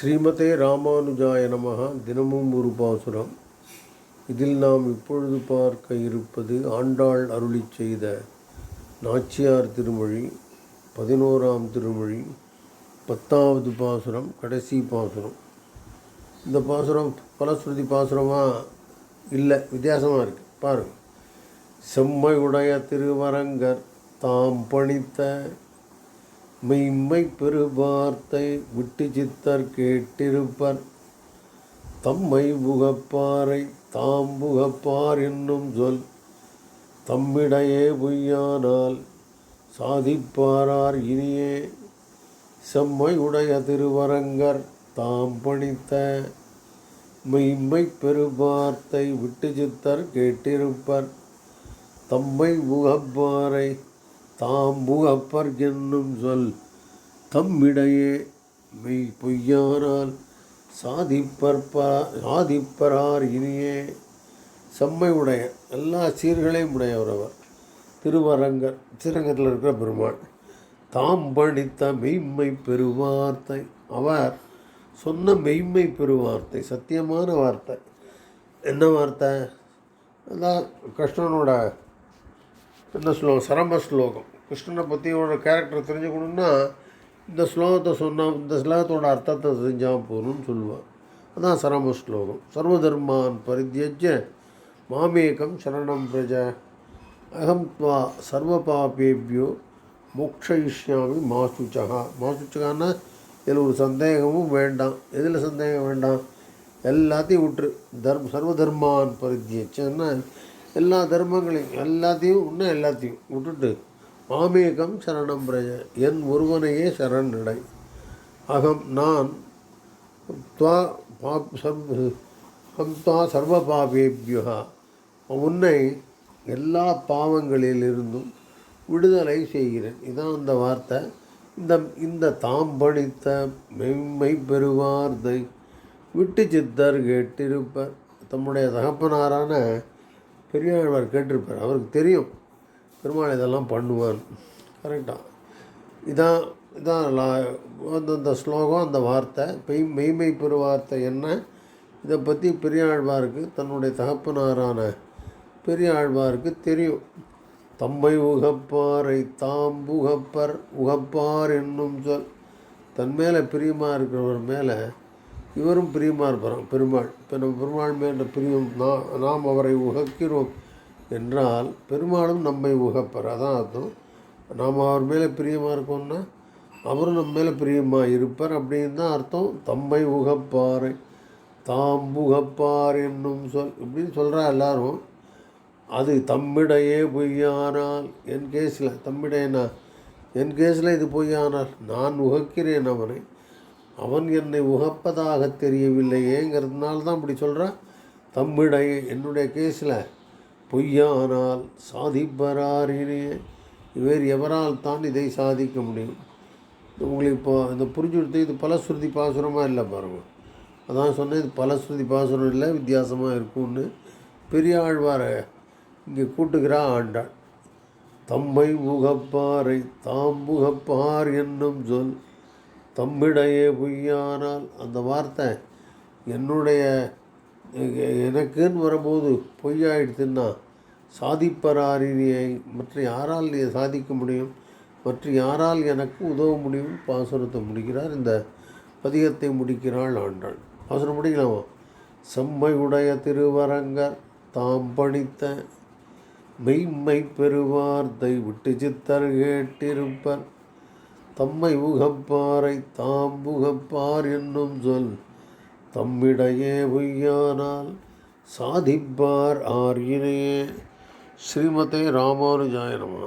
ஸ்ரீமதே ராமானுஜாய நமக தினமும் ஒரு பாசுரம். இதில் நாம் இப்பொழுது பார்க்க இருப்பது ஆண்டாள் அருளிச் செய்த நாச்சியார் திருமொழி பதினோராம் திருமொழி பத்தாவது பாசுரம் கடைசி பாசுரம். இந்த பாசுரம் பலஸ்ருதி பாசுரமாக இல்லை வித்தியாசமாக இருக்குது பாருங்கள் செம்மையுடைய திருவரங்கர் தாம் பணித்த மெய்மை பெருவார்த்தை விட்டு சித்தர் கேட்டிருப்பர். தம்மை புகப்பாரை தாம் புகப்பார் என்னும் சொல் தம்மிடையே பொய்யானால் சாதிப்பாரார் இனியே. செம்மை உடைய திருவரங்கர் தாம் பணித்த மெய்மை பெருவார்த்தை விட்டு சித்தர் கேட்டிருப்பர். தம்மை புகப்பாரை தாம்பு அப்பர் என்னும் சொல் தம்மிடையே மெய் பொய்யானால் சாதிப்பற்பா சாதிப்பரார் இனியே. செம்மை உடைய எல்லா சீர்களையும் உடையவர் அவர். திருவரங்கர் ஸ்ரீரங்கத்தில் இருக்கிற பெருமாள். தாம் படித்த மெய்மை பெருவார்த்தை. அவர் சொன்ன மெய்மை பெருவார்த்தை சத்தியமான வார்த்தை. என்ன வார்த்தை? அதான் கிருஷ்ணனோட என்ன ஸ்லோகம் சரம ஸ்லோகம் கிருஷ்ணனை பற்றியோட கேரக்டர் தெரிஞ்சுக்கணுன்னா இந்த ஸ்லோகத்தை சொன்னால் இந்த ஸ்லோகத்தோட அர்த்தத்தை தெரிஞ்சால் போகணும்னு சொல்லுவான் அதான் சரம ஸ்லோகம். சர்வதர்மான் பரித்தியஜ மாமேகம் சரணம் பிரஜ. அகம் துவா சர்வ பாபேபியோ மோக்ஷயிஷ்யாமி மாசுச்சகா. மாசுச்சகான்னா இதில் ஒரு சந்தேகமும் வேண்டாம். எதில் சந்தேகம் வேண்டாம்? எல்லாத்தையும் விட்டுரு. தர்ம சர்வ தர்மான் பரித்தியச்சன்னா எல்லா தர்மங்களையும் எல்லாத்தையும் இன்னும் எல்லாத்தையும் விட்டுட்டு மாமேகம் சரணம் பிரஜ என் ஒருவனையே சரண் நடை அகம் நான் துவா பாப் சம் துவா சர்வ பாபேபியா. உன்னை எல்லா பாவங்களிலிருந்தும் விடுதலை செய்கிறேன். இதான் அந்த வார்த்தை. இந்த இந்த தாம் படித்த மெம்மை பெறுவார்த்தை விட்டு சித்தர் கேட்டிருப்பர். தம்முடைய தகப்பனாரான பெரியாழ்வார் கேட்டிருப்பார். அவருக்கு தெரியும். பெருமாள் இதெல்லாம் பண்ணுவார். கரெக்டாக இதான் இதான் லா- அந்தந்த ஸ்லோகம் அந்த வார்த்தை. பெய் மெய்மை பெரு வார்த்தை என்ன? இதை பற்றி பெரியாழ்வாருக்கு தன்னுடைய தகப்பனாரான பெரியாழ்வாருக்கு தெரியும். தம்மை உகப்பாரை தாம் உகப்பர் உகப்பார் என்னும் சொல். தன் மேலே பிரியமாக இருக்கிறவர் மேலே இவரும் பிரியமாக இருப்பாராம் பெருமாள். இப்போ நம்ம பெருமாள் மேல பிரியம் நா- நாம் அவரை உகக்கிறோம். என்றால் பெருமாளும் நம்மை உகப்பர். அதான் அர்த்தம். நாம் அவர் மேலே பிரியமாக இருக்கோம்னா அவரும் நம்ம மேலே பிரியமாக இருப்பார் அப்படின்னு தான் அர்த்தம். தம்மை உகப்பார் தாம் உகப்பார் என்னும் சொல் இப்படின்னு சொல்கிறா எல்லாரும். அது தம்மிடையே பொய்யானால் என் கேஸில் தம்மிடையனா என் கேஸில் இது பொய்யானால் நான் உகக்கிறேன் அவனை. அவன் என்னை உகப்பதாக தெரியவில்லையேங்கிறதுனால தான் இப்படி சொல்கிறான் தம்மிடையே என்னுடைய கேஸில் பொய்யானால் சாதிப்பராரினே வேறு எவரால் தான் இதை சாதிக்க முடியும்? உங்களுக்கு இப்போ இந்த புரிஞ்சுடுத்து இது பலஸ்ருதி பாசுரமாக இல்லை பாருங்கள் அதான் சொன்னேன் இது பலஸ்ருதி பாசுரம் இல்லை வித்தியாசமாக இருக்கும்னு. பெரிய ஆழ்வாரை இங்கே கூட்டுகிறா ஆண்டாள். தம்மை முகப்பாரை தாம் முகப்பார் என்னும் சொல் தம்மிடையே பொய்யானால் அந்த வார்த்தை என்னுடைய எனக்குன்னு வரும்போது பொய்யாயிடுத்துன்னா சாதிப்பராரினியை மற்ற யாரால் நீ சாதிக்க முடியும்? மற்ற யாரால் எனக்கு உதவ முடியும்? பாசுரத்தை முடிக்கிறார். இந்த பதிகத்தை முடிக்கிறாள் ஆண்டாள். பாசுரம் முடிக்கலாமா? செம்மை உடைய திருவரங்கர் தாம் பணித்த மெய்மை பெறுவார்த்தை விட்டு சித்தர் கேட்டிருப்பர். தம்மை உகப்பாரை தாம் உகப்பார் என்னும் சொல் தம்மிடையே பொய்யானால் சாதிப்பார் ஆர்யினே ஸ்ரீமதே ராமானுஜாய நமः.